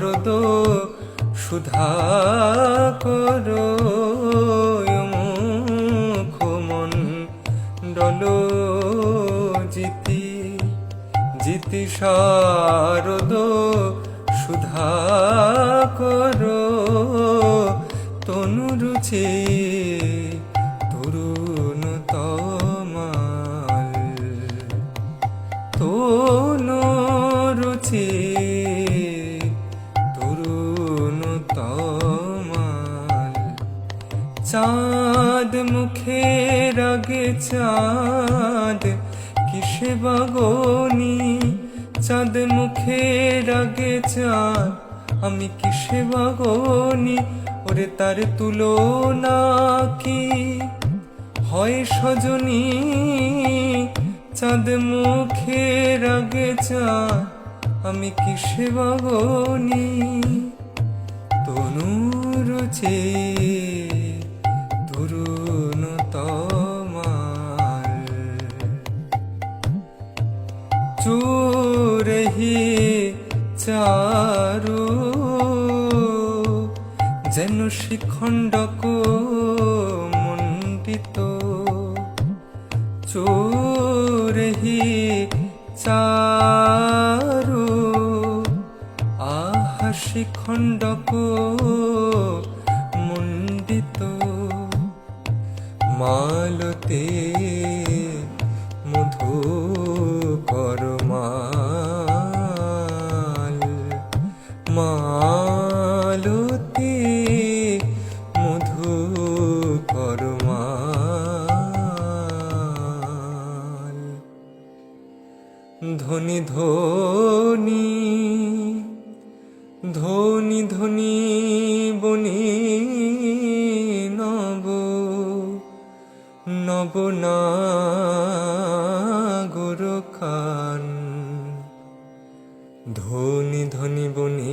শারদ সুধা করো ডল জিতি জিতি শারদ সুধা করো তনু রুচি তরুণ তমাল তনু চাঁদ মুখে রাগে চাঁদ, কিসে বাগনি চাঁদ মুখে রাগে চাঁদ, আমি কিসে বাগনি ওরে তার তুলনা কি? হয় সজনী, চাঁদ মুখে রাগে চাঁদ, আমি কিসে বাগনি তনুর চে চোরহি চারু। যেন শিখণ্ডক মণ্ডিত। চোরহি চারু। আহা শিখণ্ডক মণ্ডিত। মালতে মালতে মধু করমাল ধ্বনি ধ্বনি ধ্বনি ধ্বনি বনি নব নব নাগর খান ধ্বনি ধনী বনি